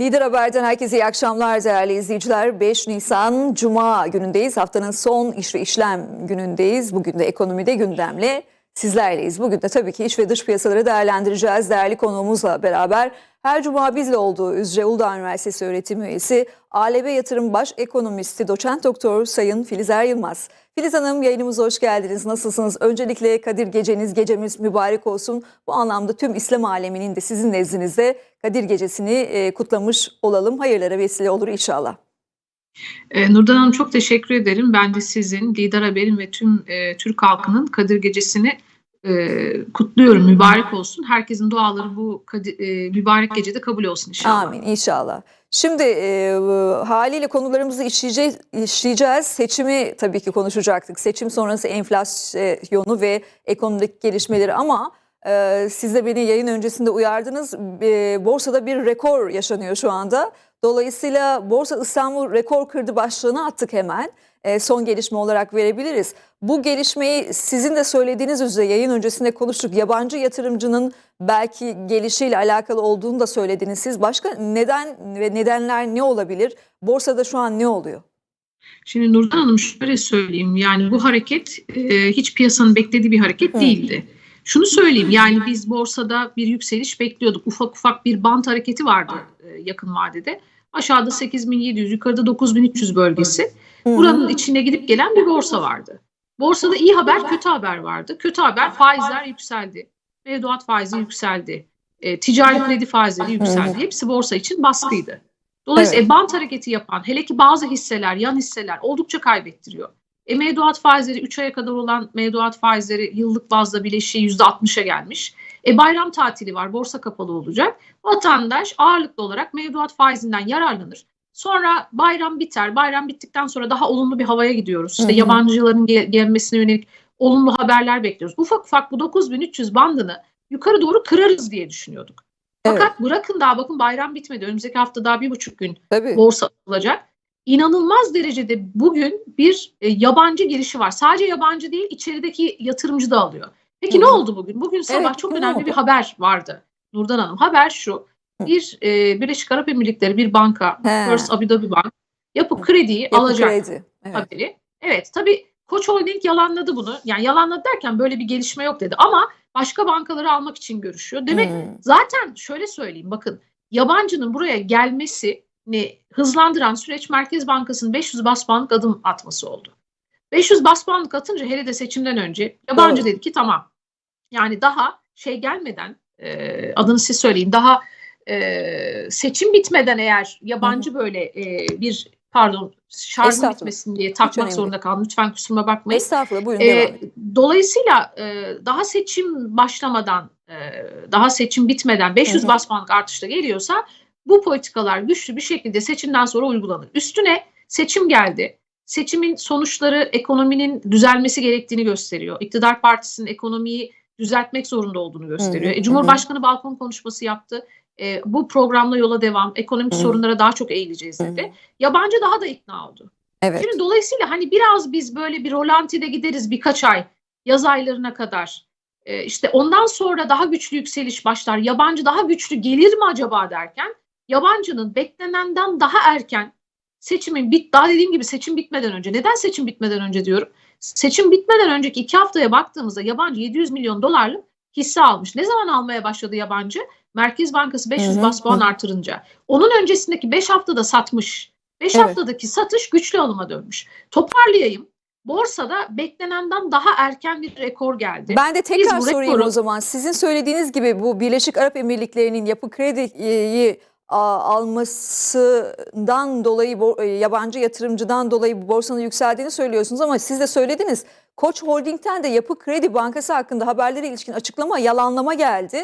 Lider Haber'den herkese iyi akşamlar değerli izleyiciler. 5 Nisan Cuma günündeyiz. Haftanın son iş ve işlem günündeyiz. Bugün de ekonomide gündemle sizlerleyiz. Bugün de tabii ki iç ve dış piyasaları değerlendireceğiz. Değerli konuğumuzla beraber her cuma bizle olduğu üzere Uludağ Üniversitesi öğretim üyesi, ALB Yatırım Baş Ekonomisti, Doçent Doktor Sayın Filizer Yılmaz. Filiz Hanım yayınımıza hoş geldiniz. Nasılsınız? Öncelikle Kadir Geceniz, gecemiz mübarek olsun. Bu anlamda tüm İslam aleminin de sizin nezdinizde Kadir Gecesi'ni e, kutlamış olalım. Hayırlara vesile olur inşallah. E, Nurdan Hanım çok teşekkür ederim. Ben de sizin, Lider Haber'in ve tüm e, Türk halkının Kadir Gecesi'ni e, kutluyorum. Mübarek olsun. Herkesin duaları bu e, mübarek gecede kabul olsun inşallah. Amin inşallah. Şimdi e, haliyle konularımızı işleyeceğiz, işleyeceğiz. Seçimi tabii ki konuşacaktık. Seçim sonrası enflasyonu ve ekonomik gelişmeleri ama e, siz de beni yayın öncesinde uyardınız. E, borsada bir rekor yaşanıyor şu anda. Dolayısıyla Borsa İstanbul rekor kırdı başlığını attık hemen. E, son gelişme olarak verebiliriz. Bu gelişmeyi sizin de söylediğiniz üzere yayın öncesinde konuştuk. Yabancı yatırımcının belki gelişiyle alakalı olduğunu da söylediniz siz. Başka neden ve nedenler ne olabilir? Borsada şu an ne oluyor? Şimdi Nurdan Hanım şöyle söyleyeyim. Yani bu hareket e, hiç piyasanın beklediği bir hareket Hı. değildi. Şunu söyleyeyim yani biz borsada bir yükseliş bekliyorduk. Ufak ufak bir bant hareketi vardı e, yakın vadede. Aşağıda 8700, yukarıda 9300 bölgesi. Buranın içine gidip gelen bir borsa vardı. Borsada iyi haber, kötü haber vardı. Kötü haber faizler yükseldi. Mevduat faizi yükseldi. E, ticari kredi faizleri yükseldi. Hepsi borsa için baskıydı. Dolayısıyla Evet. e, bant hareketi yapan hele ki bazı hisseler, yan hisseler oldukça kaybettiriyor. E, mevduat faizleri 3 aya kadar olan mevduat faizleri yıllık bazda bileşiği %60'a gelmiş. E, bayram tatili var, borsa kapalı olacak. Vatandaş ağırlıklı olarak mevduat faizinden yararlanır. Sonra bayram biter. Bayram bittikten sonra daha olumlu bir havaya gidiyoruz. İşte Hı hı. yabancıların gel- gelmesine yönelik olumlu haberler bekliyoruz. Ufak ufak bu 9300 bandını yukarı doğru kırarız diye düşünüyorduk. Evet. Fakat bırakın daha bakın bayram bitmedi. Önümüzdeki hafta daha bir buçuk gün Tabii. borsa olacak. İnanılmaz derecede bugün bir e, yabancı girişi var. Sadece yabancı değil içerideki yatırımcı da alıyor. Peki Hı. ne oldu bugün? Bugün sabah Evet, çok önemli ne oldu? bir haber vardı Nurdan Hanım. Haber şu. Bir e, Birleşik Arap Emirlikleri bir banka, He. First Abu Dhabi Bank yapı krediyi Yapı alacak kredi. Evet. haberi. Evet tabii Koç Holding yalanladı bunu. Yani yalanladı derken böyle bir gelişme yok dedi ama başka bankaları almak için görüşüyor. Demek Hmm. Zaten şöyle söyleyeyim bakın yabancının buraya gelmesini hızlandıran süreç Merkez Bankası'nın 500 bas puanlık adım atması oldu. 500 bas puanlık atınca hele de seçimden önce yabancı Doğru. dedi ki tamam yani daha şey gelmeden e, adını siz söyleyin daha e, seçim bitmeden eğer yabancı böyle e, bir pardon Estağfurullah. bitmesin diye takmak zorunda kaldım lütfen kusuruma bakmayın. Estağfurullah buyurun devam edin. dolayısıyla e, daha seçim başlamadan, e, daha seçim bitmeden 500 Hı hı. bas puanlık artışla geliyorsa bu politikalar güçlü bir şekilde seçimden sonra uygulanır. Üstüne seçim geldi. Seçimin sonuçları ekonominin düzelmesi gerektiğini gösteriyor. İktidar partisinin ekonomiyi düzeltmek zorunda olduğunu gösteriyor. Hı hı, E, Cumhurbaşkanı balkon konuşması yaptı. E, bu programla yola devam, ekonomik Hı hı. sorunlara daha çok eğileceğiz dedi. Hı hı. Yabancı daha da ikna oldu. Evet. Şimdi dolayısıyla hani biraz biz böyle bir rolantide gideriz birkaç ay yaz aylarına kadar. Ee, işte ondan sonra daha güçlü yükseliş başlar. Yabancı daha güçlü gelir mi acaba derken yabancının beklenenden daha erken seçimin bit daha dediğim gibi seçim bitmeden önce. Neden seçim bitmeden önce diyorum? Seçim bitmeden önceki iki haftaya baktığımızda yabancı 700 milyon dolarlık hisse almış. Ne zaman almaya başladı yabancı? Merkez Bankası 500 Hı hı, bas puan artırınca. Onun öncesindeki 5 haftada satmış. 5 Evet. haftadaki satış güçlü alıma dönmüş. Toparlayayım. Borsada beklenenden daha erken bir rekor geldi. Ben de tekrar sorayım rekoru- o zaman. Sizin söylediğiniz gibi bu Birleşik Arap Emirlikleri'nin yapı krediyi almasından dolayı e, yabancı yatırımcıdan dolayı borsanın yükseldiğini söylüyorsunuz ama siz de söylediniz. Koç Holding'ten de Yapı Kredi Bankası hakkında haberlere ilişkin açıklama, yalanlama geldi.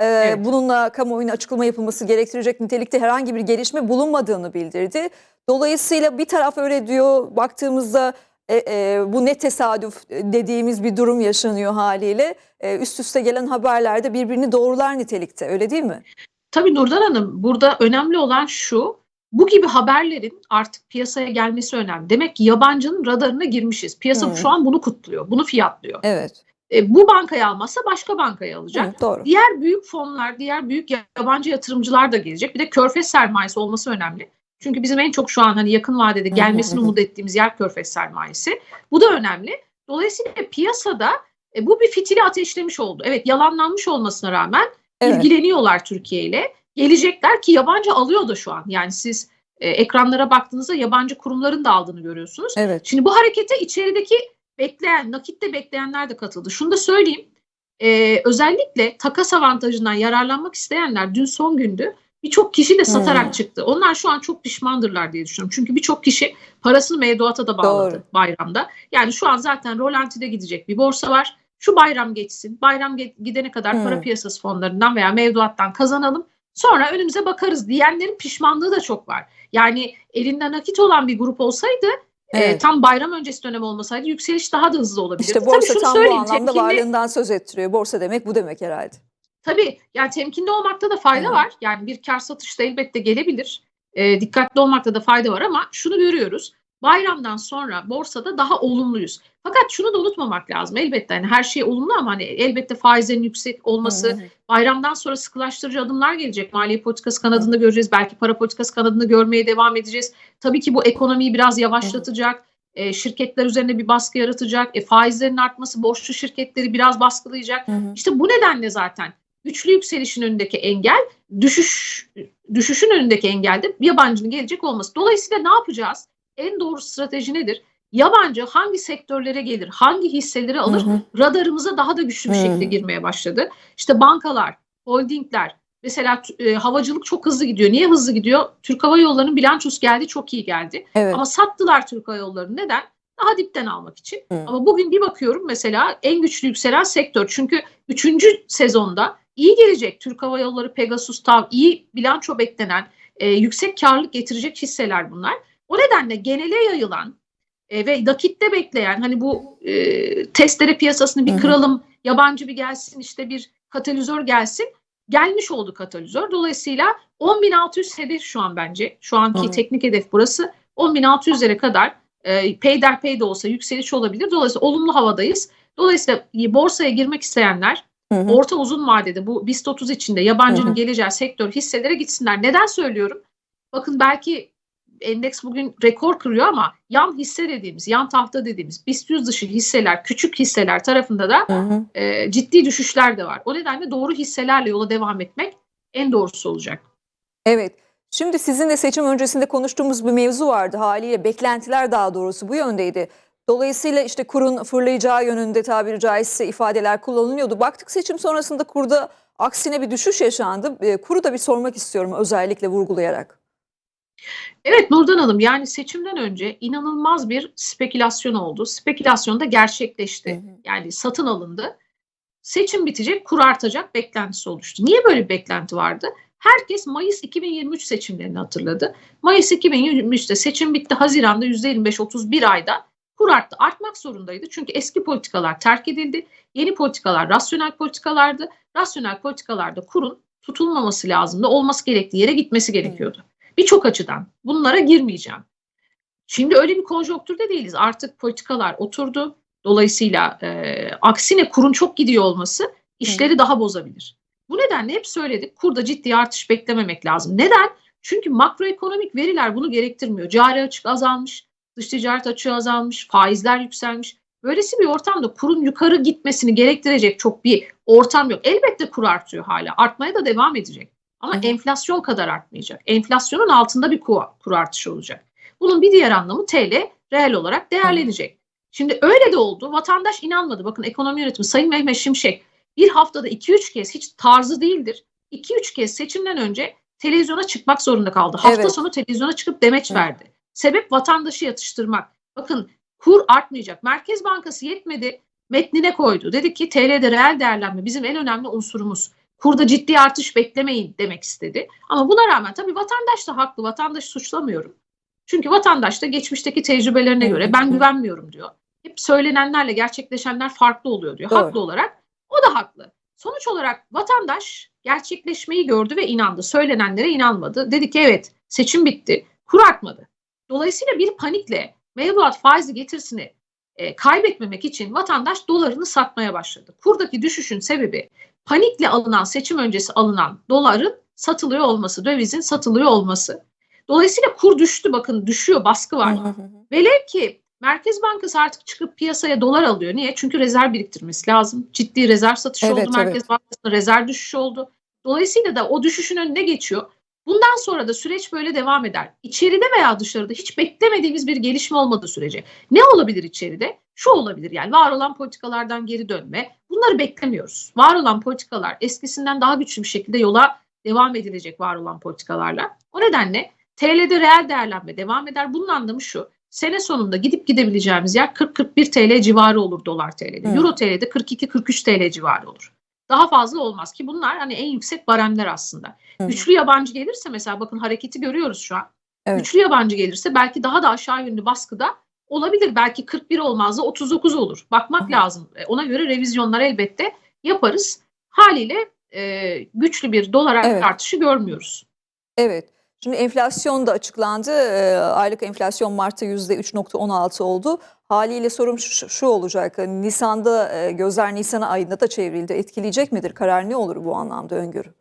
Ee, Evet. Bununla kamuoyuna açıklama yapılması gerektirecek nitelikte herhangi bir gelişme bulunmadığını bildirdi. Dolayısıyla bir taraf öyle diyor, baktığımızda e, e, bu ne tesadüf dediğimiz bir durum yaşanıyor haliyle. E, üst üste gelen haberler de birbirini doğrular nitelikte öyle değil mi? Tabii Nurdan Hanım burada önemli olan şu. Bu gibi haberlerin artık piyasaya gelmesi önemli. Demek ki yabancının radarına girmişiz. Piyasa Hı. şu an bunu kutluyor, bunu fiyatlıyor. Evet. E, bu bankayı almazsa başka bankayı alacak. Hı, doğru. Diğer büyük fonlar, diğer büyük yabancı yatırımcılar da gelecek. Bir de körfez sermayesi olması önemli. Çünkü bizim en çok şu an hani yakın vadede gelmesini umut ettiğimiz yer körfez sermayesi. Bu da önemli. Dolayısıyla piyasada e, bu bir fitili ateşlemiş oldu. Evet yalanlanmış olmasına rağmen Evet. ilgileniyorlar Türkiye ile. Gelecekler ki yabancı alıyor da şu an. Yani siz e, ekranlara baktığınızda yabancı kurumların da aldığını görüyorsunuz. Evet. Şimdi bu harekete içerideki bekleyen, nakitte bekleyenler de katıldı. Şunu da söyleyeyim. Ee, özellikle takas avantajından yararlanmak isteyenler dün son gündü. Birçok kişi de satarak Hmm. çıktı. Onlar şu an çok pişmandırlar diye düşünüyorum. Çünkü birçok kişi parasını mevduata da bağladı Doğru. bayramda. Yani şu an zaten rolantide gidecek bir borsa var. Şu bayram geçsin. Bayram gidene kadar Hmm. para piyasası fonlarından veya mevduattan kazanalım. Sonra önümüze bakarız diyenlerin pişmanlığı da çok var. Yani elinde nakit olan bir grup olsaydı e, Evet. tam bayram öncesi dönem olmasaydı yükseliş daha da hızlı olabilirdi. İşte Tabii borsa şunu tam bu anlamda temkinli- varlığından söz ettiriyor. Borsa demek bu demek herhalde. Tabii yani temkinli olmakta da fayda Evet. var. Yani bir kar satışta elbette gelebilir. E, dikkatli olmakta da fayda var ama şunu görüyoruz. Bayramdan sonra borsada daha olumluyuz. Fakat şunu da unutmamak lazım. Elbette hani her şey olumlu ama hani elbette faizlerin yüksek olması, bayramdan sonra sıkılaştırıcı adımlar gelecek. Maliye politikası kanadında göreceğiz. Belki para politikası kanadında görmeye devam edeceğiz. Tabii ki bu ekonomiyi biraz yavaşlatacak. E, şirketler üzerine bir baskı yaratacak. E, faizlerin artması borçlu şirketleri biraz baskılayacak. Hı hı. İşte bu nedenle zaten güçlü yükselişin önündeki engel düşüş düşüşün önündeki engel de yabancının gelecek olması. Dolayısıyla ne yapacağız? En doğru strateji nedir? Yabancı hangi sektörlere gelir, hangi hisseleri alır Hı hı. radarımıza daha da güçlü bir Hmm. şekilde girmeye başladı. İşte bankalar, holdingler, mesela e, havacılık çok hızlı gidiyor. Niye hızlı gidiyor? Türk Hava Yolları'nın bilançosu geldi, çok iyi geldi. Evet. Ama sattılar Türk Hava Yolları'nı. Neden? Daha dipten almak için. Hmm. Ama bugün bir bakıyorum mesela en güçlü yükselen sektör. Çünkü 3. sezonda iyi gelecek Türk Hava Yolları, Pegasus, TAV iyi bilanço beklenen, e, yüksek karlılık getirecek hisseler bunlar. O nedenle genele yayılan e, ve nakitte bekleyen hani bu e, testere piyasasını bir kıralım, yabancı bir gelsin işte bir katalizör gelsin. Gelmiş oldu katalizör. Dolayısıyla 10.600 hedef şu an bence. Şu anki hı. teknik hedef burası. 10.600'lere kadar e, peyderpey de olsa yükseliş olabilir. Dolayısıyla olumlu havadayız. Dolayısıyla borsaya girmek isteyenler Hı hı. orta uzun vadede bu BIST 30 içinde yabancının Hı hı. geleceği sektör hisselere gitsinler. Neden söylüyorum? Bakın belki endeks bugün rekor kırıyor ama yan hisse dediğimiz, yan tahta dediğimiz BIST 100 dışı hisseler, küçük hisseler tarafında da Hı hı. e, ciddi düşüşler de var. O nedenle doğru hisselerle yola devam etmek en doğrusu olacak. Evet. Şimdi sizinle seçim öncesinde konuştuğumuz bir mevzu vardı haliyle beklentiler daha doğrusu bu yöndeydi. Dolayısıyla işte kurun fırlayacağı yönünde tabiri caizse ifadeler kullanılıyordu. Baktık seçim sonrasında kurda aksine bir düşüş yaşandı. E, kuru da bir sormak istiyorum özellikle vurgulayarak. Evet Nurdan Hanım yani seçimden önce inanılmaz bir spekülasyon oldu. Spekülasyon da gerçekleşti. Hı hı. Yani satın alındı. Seçim bitecek, kur artacak beklentisi oluştu. Niye böyle bir beklenti vardı? Herkes Mayıs 2023 seçimlerini hatırladı. Mayıs 2023'te seçim bitti. Haziran'da %25-31 ayda kur arttı. Artmak zorundaydı. Çünkü eski politikalar terk edildi. Yeni politikalar rasyonel politikalardı. Rasyonel politikalarda kurun tutulmaması lazımdı. Olması gerektiği yere gitmesi gerekiyordu. Birçok açıdan. Bunlara girmeyeceğim. Şimdi öyle bir konjonktürde değiliz. Artık politikalar oturdu. Dolayısıyla e, aksine kurun çok gidiyor olması işleri daha bozabilir. Bu nedenle hep söyledik kurda ciddi artış beklememek lazım. Neden? Çünkü makroekonomik veriler bunu gerektirmiyor. Cari açık azalmış, dış ticaret açığı azalmış, faizler yükselmiş. Böylesi bir ortamda kurun yukarı gitmesini gerektirecek çok bir ortam yok. Elbette kur artıyor hala. Artmaya da devam edecek. Ama enflasyon kadar artmayacak. Enflasyonun altında bir kur, kur artışı olacak. Bunun bir diğer anlamı TL reel olarak değerlenecek. Şimdi öyle de oldu. Vatandaş inanmadı. Bakın ekonomi yönetimi Sayın Mehmet Şimşek bir haftada 2-3 kez hiç tarzı değildir. 2-3 kez seçimden önce televizyona çıkmak zorunda kaldı. Hafta Evet. sonu televizyona çıkıp demeç Hı. verdi. Sebep vatandaşı yatıştırmak. Bakın kur artmayacak. Merkez Bankası yetmedi. Metnine koydu. Dedi ki TL'de reel değerlenme bizim en önemli unsurumuz. Kurda ciddi artış beklemeyin demek istedi. Ama buna rağmen tabii vatandaş da haklı. Vatandaşı suçlamıyorum. Çünkü vatandaş da geçmişteki tecrübelerine göre ben güvenmiyorum diyor. Hep söylenenlerle gerçekleşenler farklı oluyor diyor. Doğru. Haklı olarak. O da haklı. Sonuç olarak vatandaş gerçekleşmeyi gördü ve inandı. Söylenenlere inanmadı. Dedi ki evet seçim bitti. Kur artmadı. Dolayısıyla bir panikle mevduat faizi getirisini e, kaybetmemek için vatandaş dolarını satmaya başladı. Kurdaki düşüşün sebebi panikle alınan seçim öncesi alınan doların satılıyor olması, dövizin satılıyor olması. Dolayısıyla kur düştü bakın düşüyor baskı var. Velev ki Merkez Bankası artık çıkıp piyasaya dolar alıyor. Niye? Çünkü rezerv biriktirmesi lazım. Ciddi rezerv satışı Evet, oldu Merkez evet. Bankası'nda rezerv düşüşü oldu. Dolayısıyla da o düşüşün önüne geçiyor. Bundan sonra da süreç böyle devam eder. İçeride veya dışarıda hiç beklemediğimiz bir gelişme olmadığı sürece ne olabilir içeride? Şu olabilir yani var olan politikalardan geri dönme. Bunları beklemiyoruz. Var olan politikalar eskisinden daha güçlü bir şekilde yola devam edilecek var olan politikalarla. O nedenle TL'de reel değerlenme devam eder. Bunun anlamı şu. Sene sonunda gidip gidebileceğimiz yer 40-41 TL civarı olur dolar TL'de. Hı. Euro TL'de 42-43 TL civarı olur. Daha fazla olmaz ki bunlar hani en yüksek baremler aslında. Hı. Güçlü yabancı gelirse mesela bakın hareketi görüyoruz şu an. Evet. Güçlü yabancı gelirse belki daha da aşağı yönlü baskıda olabilir. Belki 41 olmaz da 39 olur. Bakmak Hı hı. lazım. E, Ona göre revizyonlar elbette yaparız. Haliyle e, güçlü bir dolar Evet. artışı görmüyoruz. Evet. Şimdi enflasyon da açıklandı. Ee, aylık enflasyon Mart'ta %3.16 oldu. Haliyle sorum şu, şu olacak. Nisan'da e, gözler Nisan ayında da çevrildi. Etkileyecek midir? Karar ne olur bu anlamda öngörü?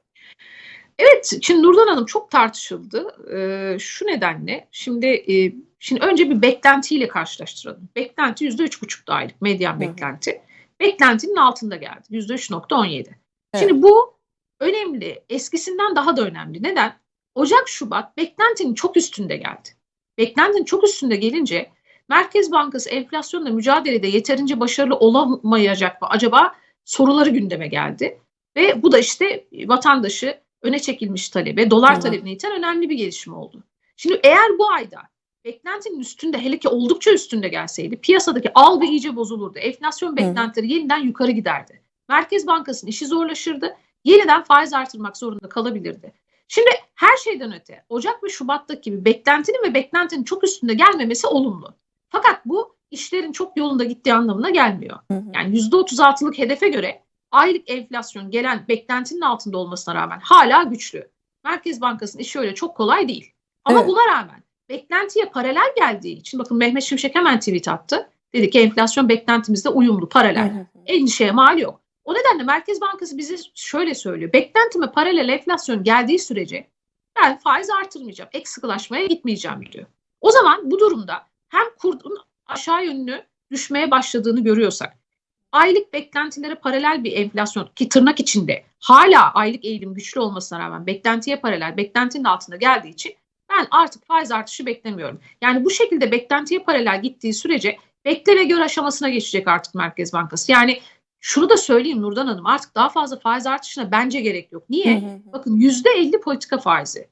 Evet, şimdi Nurdan Hanım çok tartışıldı. Ee, şu nedenle, şimdi e, şimdi önce bir beklentiyle karşılaştıralım. Beklenti yüzde üç buçuktu aylık medyan Hı beklenti. Beklentinin altında geldi. Yüzde üç nokta on yedi. Şimdi bu önemli. Eskisinden daha da önemli. Neden? Ocak, Şubat beklentinin çok üstünde geldi. Beklentinin çok üstünde gelince Merkez Bankası enflasyonla mücadelede yeterince başarılı olamayacak mı acaba soruları gündeme geldi. Ve bu da işte vatandaşı öne çekilmiş talebe, dolar hı. talebine iten önemli bir gelişme oldu. Şimdi eğer bu ayda beklentinin üstünde hele ki oldukça üstünde gelseydi piyasadaki algı iyice bozulurdu. Enflasyon beklentileri yeniden yukarı giderdi. Merkez Bankası'nın işi zorlaşırdı. Yeniden faiz artırmak zorunda kalabilirdi. Şimdi her şeyden öte Ocak ve Şubat'taki gibi beklentinin ve beklentinin çok üstünde gelmemesi olumlu. Fakat bu işlerin çok yolunda gittiği anlamına gelmiyor. Yani %36'lık hedefe göre aylık enflasyon gelen beklentinin altında olmasına rağmen hala güçlü. Merkez Bankası'nın işi öyle çok kolay değil. Ama Evet. buna rağmen beklentiye paralel geldiği için bakın Mehmet Şimşek hemen tweet attı. Dedi ki enflasyon beklentimizde uyumlu, paralel. Endişeye mal yok. O nedenle Merkez Bankası bize şöyle söylüyor. Beklentime paralel enflasyon geldiği sürece ben faiz artırmayacağım, ek gitmeyeceğim diyor. O zaman bu durumda hem kurun aşağı yönlü düşmeye başladığını görüyorsak, aylık beklentilere paralel bir enflasyon ki tırnak içinde hala aylık eğilim güçlü olmasına rağmen beklentiye paralel, beklentinin altında geldiği için ben artık faiz artışı beklemiyorum. Yani bu şekilde beklentiye paralel gittiği sürece bekle ve gör aşamasına geçecek artık Merkez Bankası. Yani şunu da söyleyeyim Nurdan Hanım artık daha fazla faiz artışına bence gerek yok. Niye? Hı hı hı. Bakın yüzde elli politika faizi.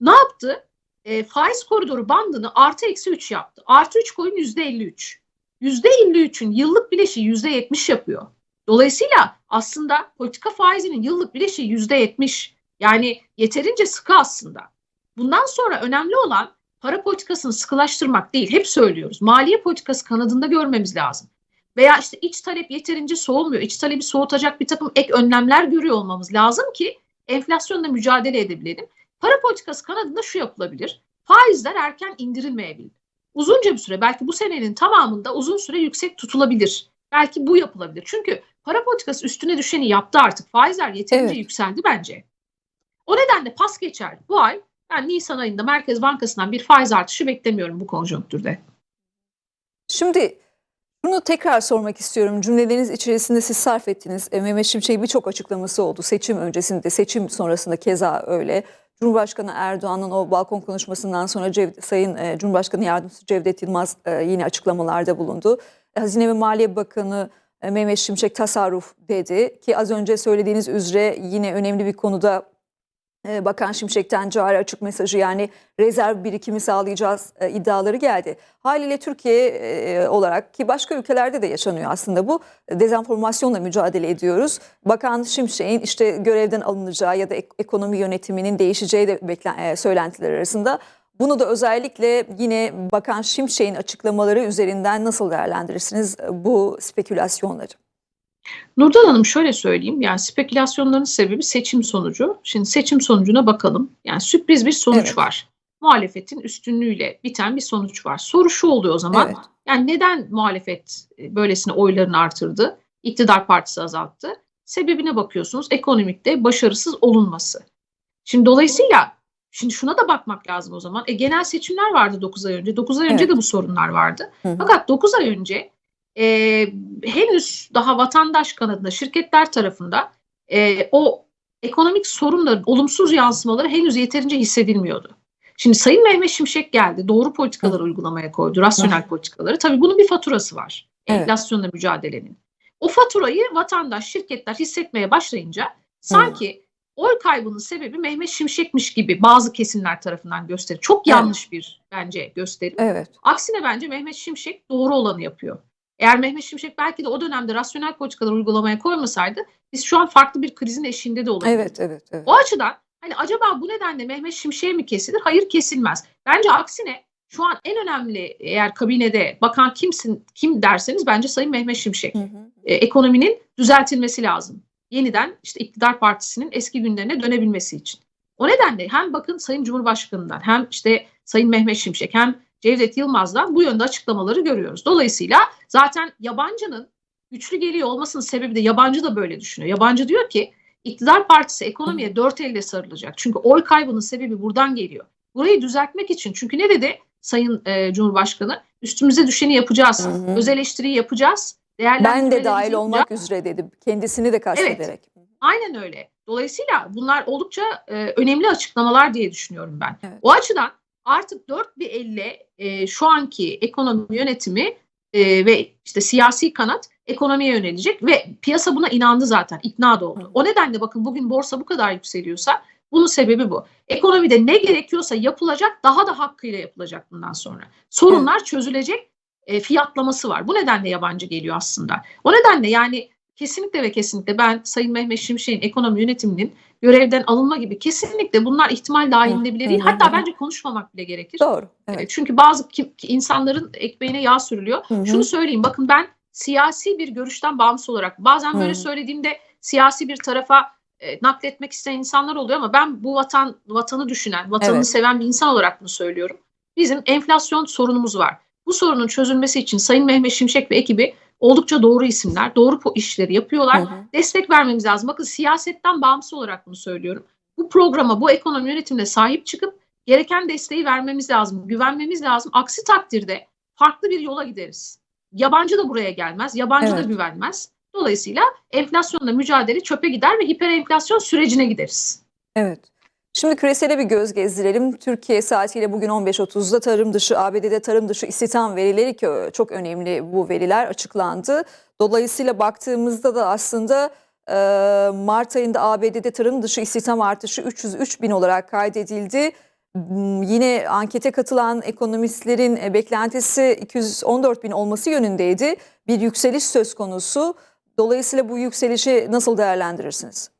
Ne yaptı? E, faiz koridoru bandını artı eksi 3 yaptı. Artı 3 koyun yüzde 53. Yüzde 53'ün yıllık bileşiği yüzde 70 yapıyor. Dolayısıyla aslında politika faizinin yıllık bileşiği yüzde 70. Yani yeterince sıkı aslında. Bundan sonra önemli olan para politikasını sıkılaştırmak değil. Hep söylüyoruz. Maliye politikası kanadında görmemiz lazım. Veya işte iç talep yeterince soğumuyor. İç talebi soğutacak bir takım ek önlemler görüyor olmamız lazım ki enflasyonla mücadele edebilelim. Para politikası kanadında şu yapılabilir. Faizler erken indirilmeyebilir. Uzunca bir süre belki bu senenin tamamında uzun süre yüksek tutulabilir. Belki bu yapılabilir. Çünkü para politikası üstüne düşeni yaptı artık. Faizler yeterince Evet. yükseldi bence. O nedenle pas geçer. Bu ay ben Nisan ayında Merkez Bankası'ndan bir faiz artışı beklemiyorum bu konjonktürde. Şimdi bunu tekrar sormak istiyorum. Cümleleriniz içerisinde siz sarf ettiniz. E, Mehmet Şimşek'in birçok açıklaması oldu. Seçim öncesinde, seçim sonrasında keza öyle. Cumhurbaşkanı Erdoğan'ın o balkon konuşmasından sonra Cev- Sayın e, Cumhurbaşkanı Yardımcısı Cevdet Yılmaz e, yine açıklamalarda bulundu. E, Hazine ve Maliye Bakanı e, Mehmet Şimşek tasarruf dedi ki az önce söylediğiniz üzere yine önemli bir konuda Bakan Şimşek'ten cari açık mesajı yani rezerv birikimi sağlayacağız e, iddiaları geldi. Haliyle Türkiye e, olarak ki başka ülkelerde de yaşanıyor aslında bu dezenformasyonla mücadele ediyoruz. Bakan Şimşek'in işte görevden alınacağı ya da ek- ekonomi yönetiminin değişeceği de e, söylentiler arasında. Bunu da özellikle yine Bakan Şimşek'in açıklamaları üzerinden nasıl değerlendirirsiniz bu spekülasyonları? Nurdan Hanım şöyle söyleyeyim. Yani spekülasyonların sebebi seçim sonucu. Şimdi seçim sonucuna bakalım. Yani sürpriz bir sonuç Evet. var. Muhalefetin üstünlüğüyle biten bir sonuç var. Soru şu oluyor o zaman. Evet. Yani neden muhalefet böylesine oylarını artırdı? İktidar partisi azalttı. Sebebine bakıyorsunuz ekonomikte başarısız olunması. Şimdi dolayısıyla şimdi şuna da bakmak lazım o zaman. E, genel seçimler vardı 9 ay önce. 9 ay önce Evet. de bu sorunlar vardı. Hı hı. Fakat 9 ay önce e, henüz daha vatandaş kanadında şirketler tarafında e, o ekonomik sorunların olumsuz yansımaları henüz yeterince hissedilmiyordu. Şimdi Sayın Mehmet Şimşek geldi. Doğru politikaları uygulamaya koydu. Rasyonel politikaları. Tabii bunun bir faturası var. Evet. Enflasyonla mücadelenin. O faturayı vatandaş, şirketler hissetmeye başlayınca sanki oy kaybının sebebi Mehmet Şimşek'miş gibi bazı kesimler tarafından gösterir. Çok yanlış bir bence gösterim. Evet. Aksine bence Mehmet Şimşek doğru olanı yapıyor. Eğer Mehmet Şimşek belki de o dönemde rasyonel politikaları uygulamaya koymasaydı biz şu an farklı bir krizin eşiğinde de olabilirdik. Evet, evet, evet. O açıdan hani acaba bu nedenle Mehmet Şimşek'e mi kesilir? Hayır kesilmez. Bence aksine şu an en önemli eğer kabinede bakan kimsin kim derseniz bence Sayın Mehmet Şimşek. Hı hı. E, ekonominin düzeltilmesi lazım. Yeniden işte iktidar partisinin eski günlerine dönebilmesi için. O nedenle hem bakın Sayın Cumhurbaşkanı'ndan hem işte Sayın Mehmet Şimşek hem Cevdet Yılmaz'dan bu yönde açıklamaları görüyoruz. Dolayısıyla zaten yabancının güçlü geliyor olmasının sebebi de yabancı da böyle düşünüyor. Yabancı diyor ki iktidar partisi ekonomiye dört elle sarılacak. Çünkü oy kaybının sebebi buradan geliyor. Burayı düzeltmek için çünkü ne dedi Sayın e, Cumhurbaşkanı? Üstümüze düşeni yapacağız. Hı hı. Öz eleştiriyi yapacağız. Ben de dahil yapacağız. olmak üzere dedi. Kendisini de kastederek. Aynen öyle. Dolayısıyla bunlar oldukça e, önemli açıklamalar diye düşünüyorum ben. Evet. O açıdan artık dört bir elle e, şu anki ekonomi yönetimi e, ve işte siyasi kanat ekonomiye yönelecek ve piyasa buna inandı zaten, ikna da oldu. O nedenle bakın bugün borsa bu kadar yükseliyorsa bunun sebebi bu. Ekonomide ne gerekiyorsa yapılacak, daha da hakkıyla yapılacak bundan sonra. Sorunlar çözülecek, e, fiyatlaması var. Bu nedenle yabancı geliyor aslında. O nedenle yani kesinlikle ve kesinlikle ben Sayın Mehmet Şimşek'in ekonomi yönetiminin görevden alınma gibi kesinlikle bunlar ihtimal dahilinde bile değil. Hı hı Hatta bence konuşmamak bile gerekir. Doğru. Evet. Çünkü bazı kim- insanların ekmeğine yağ sürülüyor. Hı hı. Şunu söyleyeyim bakın ben siyasi bir görüşten bağımsız olarak bazen böyle Hı. söylediğimde siyasi bir tarafa e, nakletmek isteyen insanlar oluyor ama ben bu vatan vatanı düşünen, vatanını Evet. seven bir insan olarak bunu söylüyorum. Bizim enflasyon sorunumuz var. Bu sorunun çözülmesi için Sayın Mehmet Şimşek ve ekibi oldukça doğru isimler, doğru işleri yapıyorlar Hı hı. destek vermemiz lazım. Bakın siyasetten bağımsız olarak bunu söylüyorum. Bu programa, bu ekonomi yönetimine sahip çıkıp gereken desteği vermemiz lazım, güvenmemiz lazım. Aksi takdirde farklı bir yola gideriz. Yabancı da buraya gelmez, yabancı da Evet. güvenmez. Dolayısıyla enflasyonla mücadele çöpe gider ve hiperenflasyon sürecine gideriz. Evet. Şimdi küresele bir göz gezdirelim. Türkiye saatiyle bugün 15.30'da tarım dışı, ABD'de tarım dışı istihdam verileri ki çok önemli bu veriler açıklandı. Dolayısıyla baktığımızda da aslında e, Mart ayında ABD'de tarım dışı istihdam artışı 303 bin olarak kaydedildi. M, Yine ankete katılan ekonomistlerin e, beklentisi 214 bin olması yönündeydi. Bir yükseliş söz konusu. Dolayısıyla bu yükselişi nasıl değerlendirirsiniz?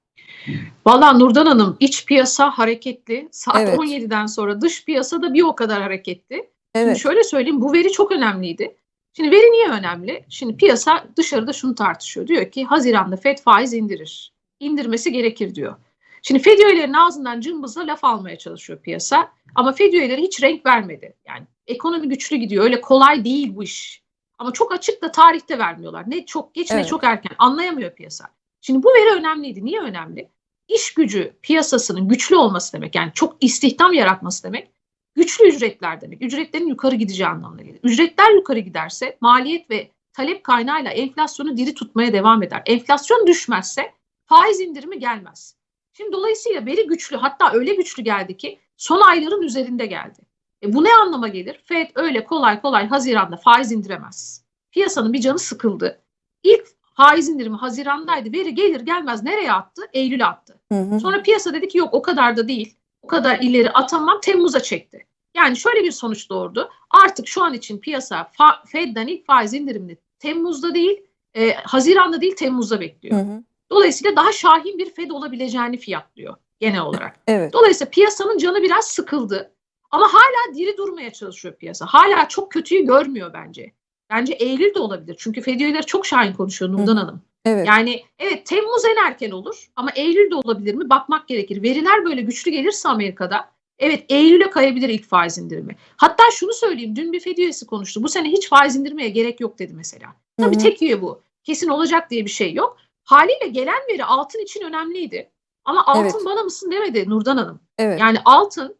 Vallahi Nurdan Hanım iç piyasa hareketli. Saat Evet. 17'den sonra dış piyasa da bir o kadar hareketli. Şimdi Evet. şöyle söyleyeyim bu veri çok önemliydi. Şimdi veri niye önemli? Şimdi piyasa dışarıda şunu tartışıyor. Diyor ki Haziran'da FED faiz indirir. İndirmesi gerekir diyor. Şimdi FED üyelerinin ağzından cımbızla laf almaya çalışıyor piyasa. Ama FED üyeleri hiç renk vermedi. Yani ekonomi güçlü gidiyor. Öyle kolay değil bu iş. Ama çok açık da tarihte vermiyorlar. Ne çok geç ne Evet. çok erken. Anlayamıyor piyasa. Şimdi bu veri önemliydi. Niye önemli? İş gücü piyasasının güçlü olması demek. Yani çok istihdam yaratması demek güçlü ücretler demek. Ücretlerin yukarı gideceği anlamına gelir. Ücretler yukarı giderse maliyet ve talep kaynağıyla enflasyonu diri tutmaya devam eder. Enflasyon düşmezse faiz indirimi gelmez. Şimdi dolayısıyla veri güçlü hatta öyle güçlü geldi ki son ayların üzerinde geldi. E bu ne anlama gelir? Fed öyle kolay kolay Haziran'da faiz indiremez. Piyasanın bir canı sıkıldı. İlk faiz indirimi Haziran'daydı. Veri gelir gelmez nereye attı? Eylül'e attı. Hı hı. Sonra piyasa dedi ki yok o kadar da değil. O kadar ileri atamam Temmuz'a çekti. Yani şöyle bir sonuç doğurdu. Artık şu an için piyasa Fed'den ilk faiz indirimini Temmuz'da değil, e, Haziran'da değil Temmuz'da bekliyor. Hı hı. Dolayısıyla daha şahin bir Fed olabileceğini fiyatlıyor genel olarak. Evet. Dolayısıyla piyasanın canı biraz sıkıldı. Ama hala diri durmaya çalışıyor piyasa. Hala çok kötüyü görmüyor bence. Bence Eylül de olabilir. Çünkü Fed üyeleri çok şahin konuşuyor Nurdan Hı. Hanım. Evet. Yani evet Temmuz en erken olur ama Eylül'de olabilir mi bakmak gerekir. Veriler böyle güçlü gelirse Amerika'da Evet Eylül'e kayabilir ilk faiz indirimi. Hatta şunu söyleyeyim dün bir Fed üyesi konuştu. Bu sene hiç faiz indirmeye gerek yok dedi mesela. Tabii Hı hı. tek üye bu. Kesin olacak diye bir şey yok. Haliyle gelen veri altın için önemliydi. Ama altın Evet. bana mısın demedi Nurdan Hanım. Evet. Yani altın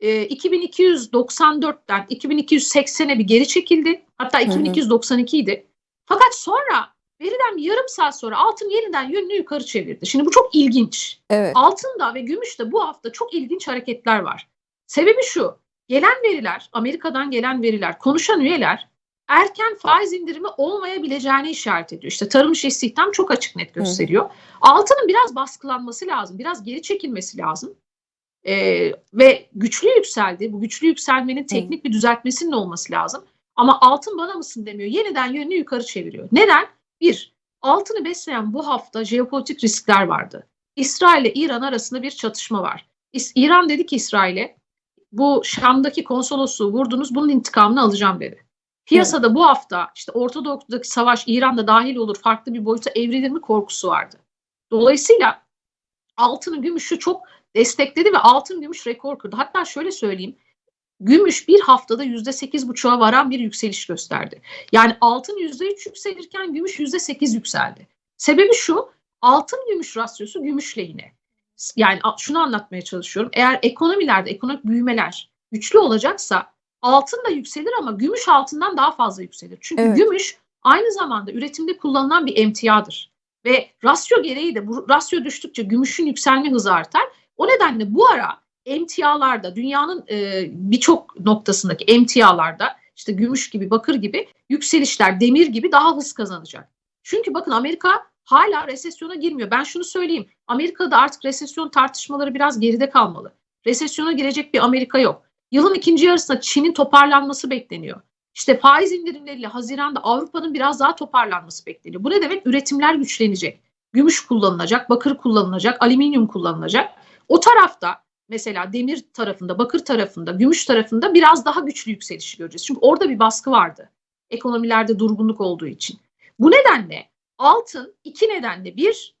e, 2294'ten 2280'e bir geri çekildi. Hatta hı. 2292 idi. Fakat sonra veriden bir yarım saat sonra altın yeniden yönünü yukarı çevirdi. Şimdi bu çok ilginç. Evet. Altında ve gümüşte bu hafta çok ilginç hareketler var. Sebebi şu. Gelen veriler, Amerika'dan gelen veriler, konuşan üyeler erken faiz indirimi olmayabileceğini işaret ediyor. İşte tarım işi istihdam çok açık net gösteriyor. Altının biraz baskılanması lazım, biraz geri çekilmesi lazım. Ee, ve güçlü yükseldi. Bu güçlü yükselmenin teknik bir düzeltmesinin olması lazım. Ama altın bana mısın demiyor. Yeniden yönünü yukarı çeviriyor. Neden? Bir, altını besleyen bu hafta jeopolitik riskler vardı. İsrail ile İran arasında bir çatışma var. İran dedi ki İsrail'e bu Şam'daki konsolosluğu vurdunuz bunun intikamını alacağım dedi. Piyasada bu hafta işte Orta Doğu'daki savaş İran'da dahil olur farklı bir boyuta evrilir mi korkusu vardı. Dolayısıyla altını gümüşü çok destekledi ve altın gümüş rekor kırdı. Hatta şöyle söyleyeyim gümüş bir haftada yüzde sekiz buçuğa varan bir yükseliş gösterdi. Yani altın yüzde üç yükselirken gümüş yüzde sekiz yükseldi. Sebebi şu altın gümüş rasyosu gümüş lehine. Yani şunu anlatmaya çalışıyorum. Eğer ekonomilerde ekonomik büyümeler güçlü olacaksa altın da yükselir ama gümüş altından daha fazla yükselir. Çünkü Evet. gümüş aynı zamanda üretimde kullanılan bir emtiadır. Ve rasyo gereği de bu rasyo düştükçe gümüşün yükselme hızı artar. O nedenle bu ara emtialarda dünyanın e, birçok noktasındaki emtialarda işte gümüş gibi bakır gibi yükselişler demir gibi daha hız kazanacak. Çünkü bakın Amerika hala resesyona girmiyor. Ben şunu söyleyeyim. Amerika'da artık resesyon tartışmaları biraz geride kalmalı. Resesyona girecek bir Amerika yok. Yılın ikinci yarısında Çin'in toparlanması bekleniyor. İşte faiz indirimleriyle Haziran'da Avrupa'nın biraz daha toparlanması bekleniyor. Bu ne demek? Üretimler güçlenecek. Gümüş kullanılacak, bakır kullanılacak, alüminyum kullanılacak. O tarafta mesela demir tarafında, bakır tarafında, gümüş tarafında biraz daha güçlü yükselişi göreceğiz. Çünkü orada bir baskı vardı. Ekonomilerde durgunluk olduğu için. Bu nedenle altın iki nedenle bir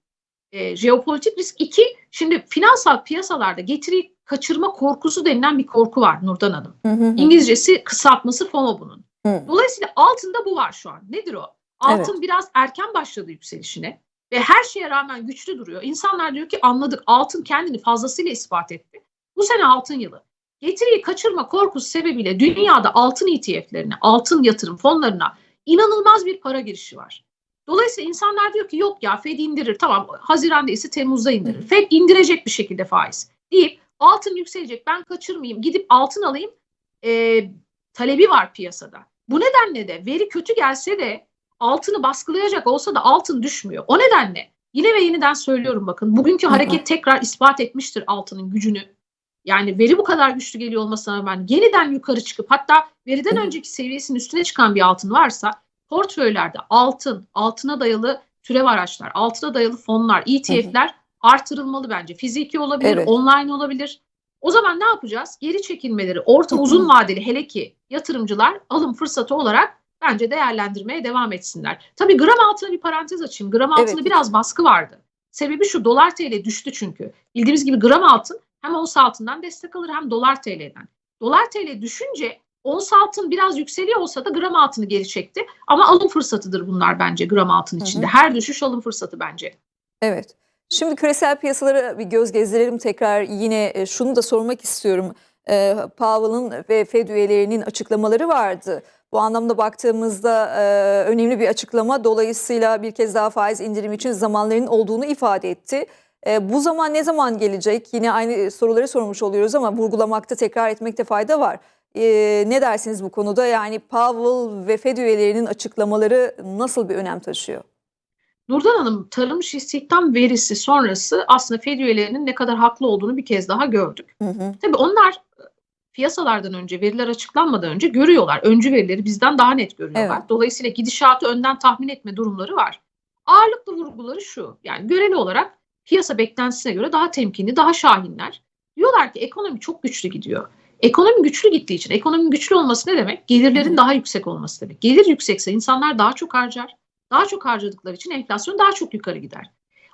e, jeopolitik risk iki şimdi finansal piyasalarda getiri kaçırma korkusu denilen bir korku var Nurdan Hanım. Hı. İngilizcesi kısaltması FOMO bunun. Hı. Dolayısıyla altında bu var şu an. Nedir o? Altın biraz erken başladı yükselişine ve her şeye rağmen güçlü duruyor. İnsanlar diyor ki anladık altın kendini fazlasıyla ispat etti. Bu sene altın yılı. Getiriyi kaçırma korkusu sebebiyle dünyada altın ETF'lerine, altın yatırım fonlarına inanılmaz bir para girişi var. Dolayısıyla insanlar diyor ki yok ya Fed indirir tamam Haziran'da ise Temmuz'da indirir. Fed indirecek bir şekilde faiz deyip altın yükselecek ben kaçırmayayım gidip altın alayım e, talebi var piyasada. Bu nedenle de veri kötü gelse de altını baskılayacak olsa da altın düşmüyor. O nedenle yine ve yeniden söylüyorum bakın bugünkü hareket tekrar ispat etmiştir altının gücünü. Yani veri bu kadar güçlü geliyor olmasına rağmen yeniden yukarı çıkıp hatta veriden önceki seviyesinin üstüne çıkan bir altın varsa portföylerde altın, altına dayalı türev araçlar, altına dayalı fonlar, ETF'ler artırılmalı bence. Fiziki olabilir, Evet. online olabilir. O zaman ne yapacağız? Geri çekilmeleri orta uzun vadeli hele ki yatırımcılar alım fırsatı olarak bence değerlendirmeye devam etsinler. Tabii gram altına bir parantez açayım. Gram altına Evet. biraz baskı vardı. Sebebi şu dolar TL düştü çünkü. Bildiğimiz gibi gram altın hem ons altından destek alır hem dolar TL'den. Dolar TL düşünce ons altın biraz yükseliyor olsa da gram altını geri çekti. Ama alım fırsatıdır bunlar bence gram altın Hı hı. içinde. Her düşüş alım fırsatı bence. Evet. Şimdi küresel piyasalara bir göz gezdirelim tekrar. Yine e, şunu da sormak istiyorum. E, Powell'ın ve Fed üyelerinin açıklamaları vardı. Bu anlamda baktığımızda e, önemli bir açıklama. Dolayısıyla bir kez daha faiz indirimi için zamanların olduğunu ifade etti. E, bu zaman ne zaman gelecek? Yine aynı soruları sormuş oluyoruz ama vurgulamakta, tekrar etmekte fayda var. E, ne dersiniz bu konuda? Yani Powell ve Fed üyelerinin açıklamaları nasıl bir önem taşıyor? Nurdan Hanım tarım istihdam verisi sonrası aslında Fed üyelerinin ne kadar haklı olduğunu bir kez daha gördük. Hı hı. Tabii onlar piyasalardan önce, veriler açıklanmadan önce görüyorlar. Öncü verileri bizden daha net görüyorlar. Evet. Dolayısıyla gidişatı önden tahmin etme durumları var. Ağırlıklı vurguları şu. Yani göreli olarak piyasa beklentisine göre daha temkinli, daha şahinler. Diyorlar ki ekonomi çok güçlü gidiyor. Ekonomi güçlü gittiği için, ekonominin güçlü olması ne demek? Gelirlerin daha yüksek olması demek. Gelir yüksekse insanlar daha çok harcar. Daha çok harcadıkları için enflasyon daha çok yukarı gider.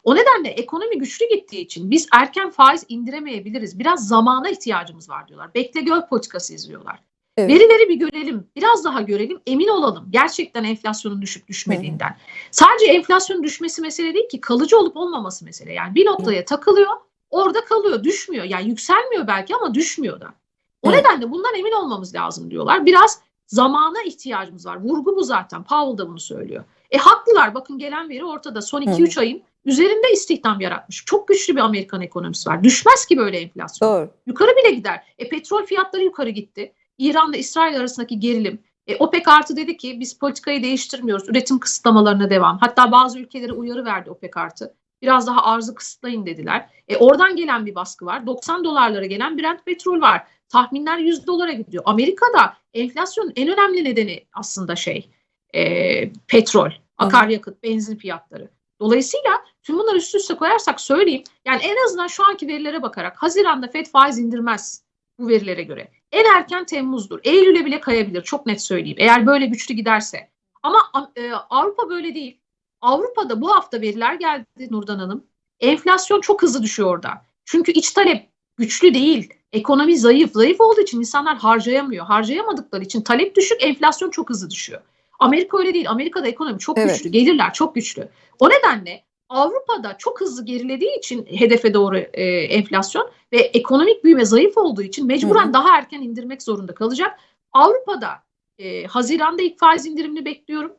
O nedenle ekonomi güçlü gittiği için biz erken faiz indiremeyebiliriz. Biraz zamana ihtiyacımız var diyorlar. Bekle gör politikası izliyorlar. Evet. Verileri bir görelim, biraz daha görelim, emin olalım gerçekten enflasyonun düşüp düşmediğinden. Sadece enflasyonun düşmesi mesele değil ki kalıcı olup olmaması mesele. Yani bir noktaya takılıyor, orada kalıyor, düşmüyor. Yani yükselmiyor belki ama düşmüyor da. O Evet. nedenle bundan emin olmamız lazım diyorlar. Biraz zamana ihtiyacımız var. Vurgu bu zaten. Powell da bunu söylüyor. E haklılar. Bakın gelen veri ortada. Son 2-3 ayın üzerinde istihdam yaratmış. Çok güçlü bir Amerikan ekonomisi var. Düşmez ki böyle enflasyon. Doğru. Yukarı bile gider. E petrol fiyatları yukarı gitti. İran'la İsrail arasındaki gerilim. E, OPEC artı dedi ki biz politikayı değiştirmiyoruz. Üretim kısıtlamalarına devam. Hatta bazı ülkelere uyarı verdi OPEC artı. Biraz daha arzı kısıtlayın dediler. E, oradan gelen bir baskı var. 90 dolarlara gelen Brent petrol var. Tahminler 100 dolara gidiyor. Amerika'da enflasyonun en önemli nedeni aslında şey e, petrol, akaryakıt, benzin fiyatları. Dolayısıyla tüm bunları üst üste koyarsak söyleyeyim. Yani en azından şu anki verilere bakarak Haziran'da FED faiz indirmez bu verilere göre. En erken Temmuz'dur. Eylül'e bile kayabilir. Çok net söyleyeyim. Eğer böyle güçlü giderse. Ama e, Avrupa böyle değil. Avrupa'da bu hafta veriler geldi Nurdan Hanım. Enflasyon çok hızlı düşüyor orada. Çünkü iç talep güçlü değil. Ekonomi zayıf. Zayıf olduğu için insanlar harcayamıyor. Harcayamadıkları için talep düşük, enflasyon çok hızlı düşüyor. Amerika öyle değil. Amerika'da ekonomi çok Evet. güçlü. Gelirler çok güçlü. O nedenle Avrupa'da çok hızlı gerilediği için hedefe doğru e, enflasyon ve ekonomik büyüme zayıf olduğu için mecburen Hı daha erken indirmek zorunda kalacak. Avrupa'da e, Haziran'da ilk faiz indirimini bekliyorum.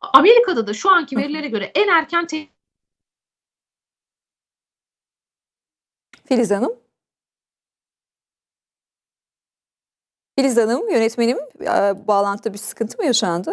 Amerika'da da şu anki verilere göre en erken te- Filiz Hanım. Filiz Hanım yönetmenim e, bağlantıda bir sıkıntı mı yaşandı?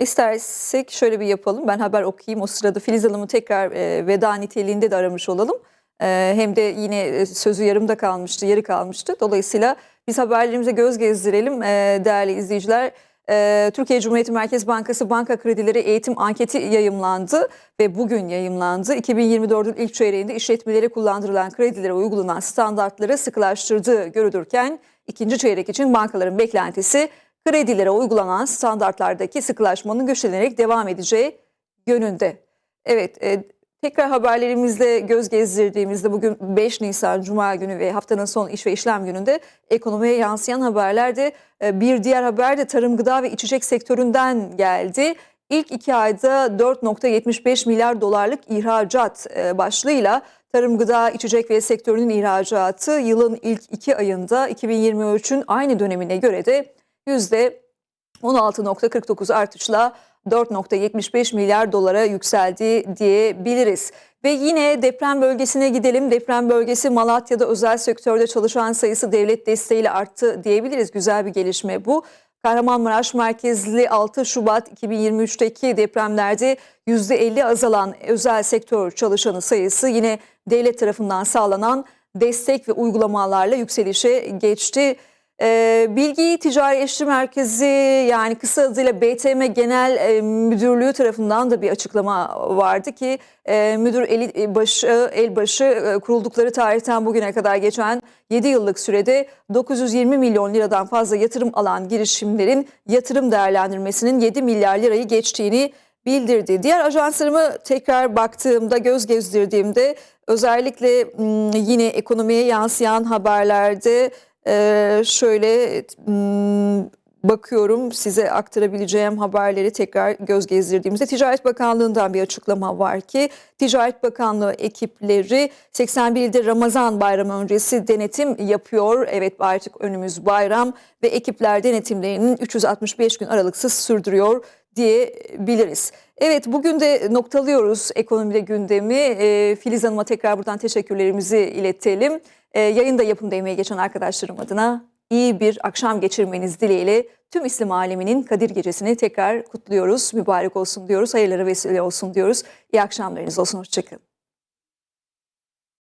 İstersek şöyle bir yapalım. Ben haber okuyayım. O sırada Filiz Hanım'ı tekrar e, veda niteliğinde de aramış olalım. E, hem de yine e, sözü yarımda kalmıştı, yarı kalmıştı. Dolayısıyla biz haberlerimize göz gezdirelim e, değerli izleyiciler. E, Türkiye Cumhuriyeti Merkez Bankası banka kredileri eğitim anketi yayımlandı ve bugün yayımlandı. 2024'ün ilk çeyreğinde işletmelere kullandırılan kredilere uygulanan standartları sıkılaştırdığı görülürken ikinci çeyrek için bankaların beklentisi kredilere uygulanan standartlardaki sıkılaşmanın güçlenerek devam edeceği yönünde. Evet, e, tekrar haberlerimizde göz gezdirdiğimizde bugün 5 Nisan Cuma günü ve haftanın son iş ve işlem gününde ekonomiye yansıyan haberlerde e, bir diğer haber de tarım, gıda ve içecek sektöründen geldi. İlk iki ayda 4.75 milyar dolarlık ihracat e, başlığıyla tarım, gıda, içecek ve sektörünün ihracatı yılın ilk iki ayında 2023'ün aynı dönemine göre de %16.49 artışla 4.75 milyar dolara yükseldi diyebiliriz. Ve yine deprem bölgesine gidelim. Deprem bölgesi Malatya'da özel sektörde çalışan sayısı devlet desteğiyle arttı diyebiliriz. Güzel bir gelişme bu. Kahramanmaraş merkezli 6 Şubat 2023'teki depremlerde %50 azalan özel sektör çalışanı sayısı yine devlet tarafından sağlanan destek ve uygulamalarla yükselişe geçti. Ee, Bilgi Ticari İşçi Merkezi yani kısa adıyla BTM Genel e, Müdürlüğü tarafından da bir açıklama vardı ki e, müdür eli e, başı elbaşı kuruldukları tarihten bugüne kadar geçen 7 yıllık sürede 920 milyon liradan fazla yatırım alan girişimlerin yatırım değerlendirmesinin 7 milyar lirayı geçtiğini bildirdi. Diğer ajanslarıma tekrar baktığımda, göz gezdirdiğimde özellikle yine ekonomiye yansıyan haberlerde e, şöyle m, bakıyorum size aktarabileceğim haberleri tekrar göz gezdirdiğimizde Ticaret Bakanlığı'ndan bir açıklama var ki Ticaret Bakanlığı ekipleri 81 ilde Ramazan bayramı öncesi denetim yapıyor. Evet artık önümüz bayram ve ekipler denetimlerinin 365 gün aralıksız sürdürüyor diyebiliriz. Evet bugün de noktalıyoruz ekonomide gündemi. E, Filiz Hanım'a tekrar buradan teşekkürlerimizi iletelim. E, yayında yapımda emeği geçen arkadaşlarım adına iyi bir akşam geçirmeniz dileğiyle tüm İslam aleminin Kadir Gecesi'ni tekrar kutluyoruz. Mübarek olsun diyoruz. Hayırlara vesile olsun diyoruz. İyi akşamlarınız olsun. Hoşçakalın.